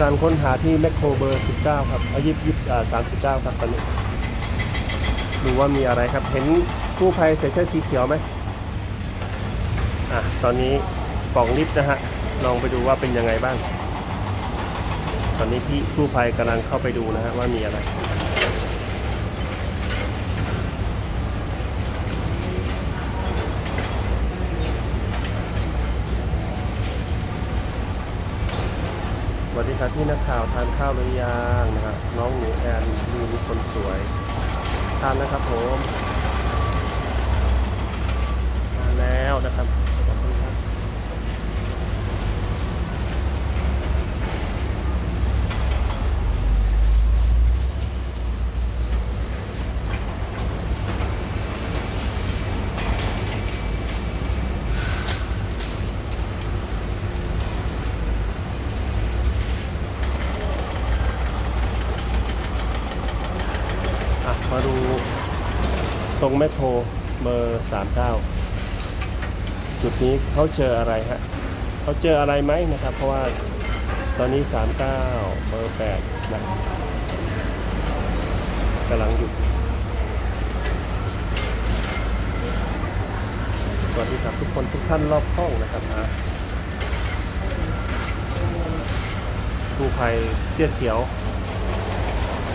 การค้นหาที่แมคโครเบอร์ 19 ครับอายิบยิบอ่า39ครับตอนนี้ดูว่ามีอะไรครับ เห็นกู้ภัยใส่เสื้อสีเขียวไหมอะ ตอนนี้กล่องลิฟต์นะฮะ ลองไปดูว่าเป็นยังไงบ้าง ตอนนี้พี่กู้ภัยกำลังเข้าไปดูนะฮะว่ามีอะไร สวัสดี ครับพี่นักข่าวทานข้าวหรือยังนะฮะน้องหนูแอนดูมีคนสวยทานนะครับผมมาแล้วนะครับอะมาดู ตรงแมคโครเบอร์39 จุดนี้เขาเจออะไรฮะเขาเจออะไรไหมนะครับ เพราะว่าตอนนี้ 39 เบอร์8นะกำลังหยุดสวัสดีครับทุกคนทุกท่านรอบห้องนะครับอะกู้ภัยเสื้อเขียว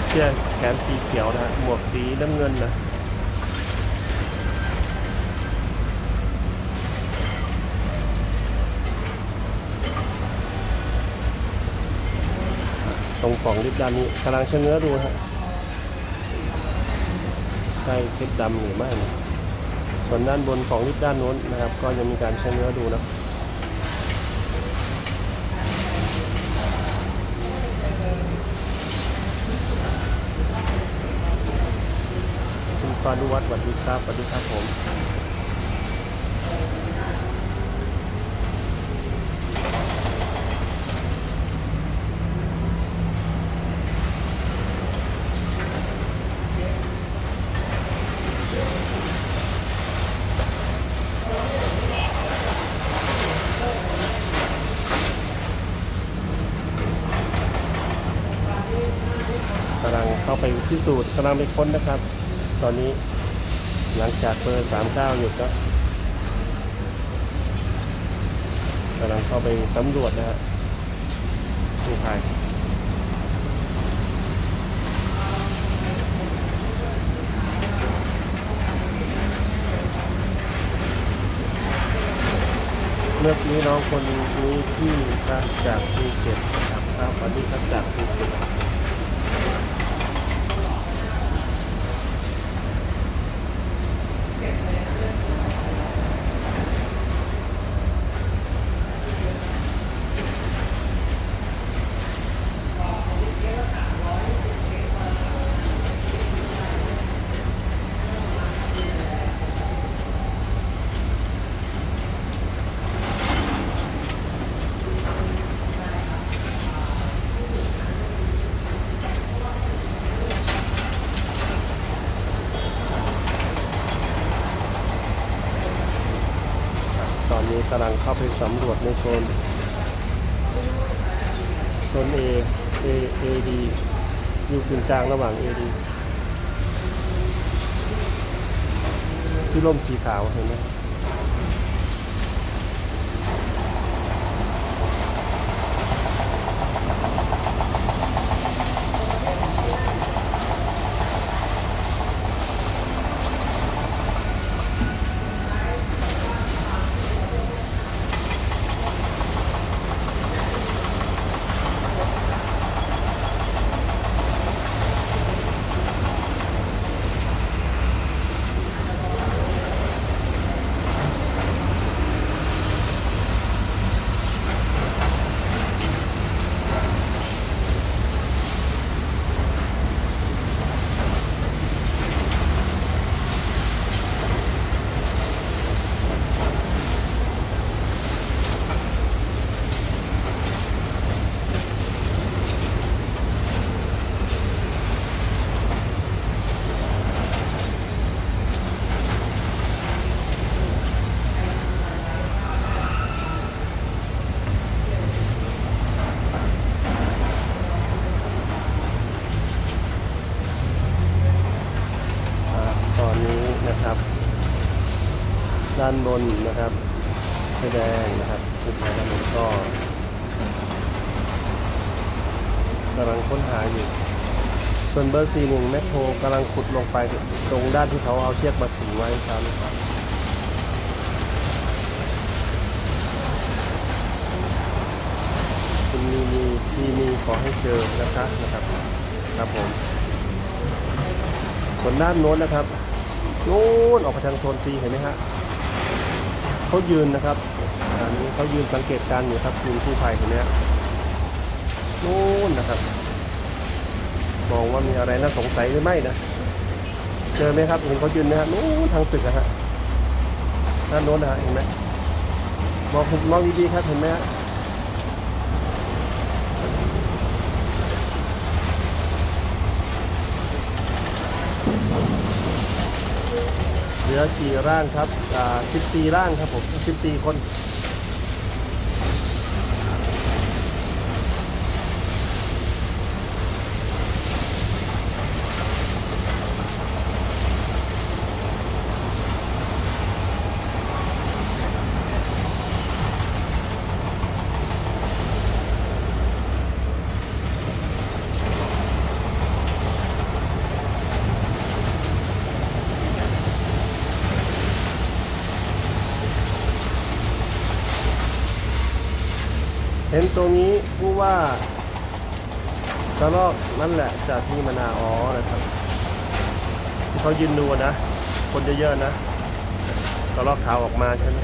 เสื้อแขนสีเขียวนะฮะหมวกสีน้ำเงินนะ ตรงกล่องลิฟต์ด้านนี้กำลังเชงเง้อดูฮะใช่คลิปดำหรือไม่ส่วนด้านบนของลิฟต์ด้านโน้นนะครับ ก็ยังมีการเชงเง้อดูนะคุณปานุวัฒน์สวัสดีครับสวัสดีครับผม ไปพิสูจน์กำลังไปค้นนะครับ ตอนนี้หลังจากเบอร์39หยุดก็กำลังเข้าไปสำรวจนะฮะผู้ภัยเมื่อกี้น้องคนนี้ที่มาจากภูเก็ตนะครับครับวันนี้ครับจากภูเก็ต กำลังเข้าไปสำรวจในโซนโซน A A A D อยู่กึ่งกลางระหว่าง A D ที่ร่มสีขาวเห็นไหมานบนนะครับเสื้อแดงนะครับผู้ชายด้านบนก็กำลังค้นหาอยู่ ส่วนเบอร์สี่หนึ่งแมคโครกำลังขุดลงไปตรงด้านที่เขาเอาเชือกมาถึงไว้ครับคุณมีมีที่มีขอให้เจอนะคะนะครับครับผมส่วนด้านโน้นนะครับโน้นออกไปทางโซนซีเห็นไหมฮะ เขายืนนะครับอันนี้เขายืนสังเกตการณ์อยู่ครับทีมกู้ภัยคนนี้นู้นนะครับ มองว่ามีอะไรน่าสงสัยหรือไม่นะ เจอไหมครับเห็นเขายืนนะฮะนู้นทางตึกนะฮะด้านโน้นนะฮะเห็นไหมมองมองดีๆครับเห็นไหมฮะ ลือกี่ร่างครับอ่า14 ร่างครับผม 14 คน เห็นตรงนี้ผู้ว่าตะลอกนั่นแหละจากที่มนาอ๋อนะครับเขายืนดูนะ คนเยอะๆนะตะลอกขาวออกมาใช่ไหม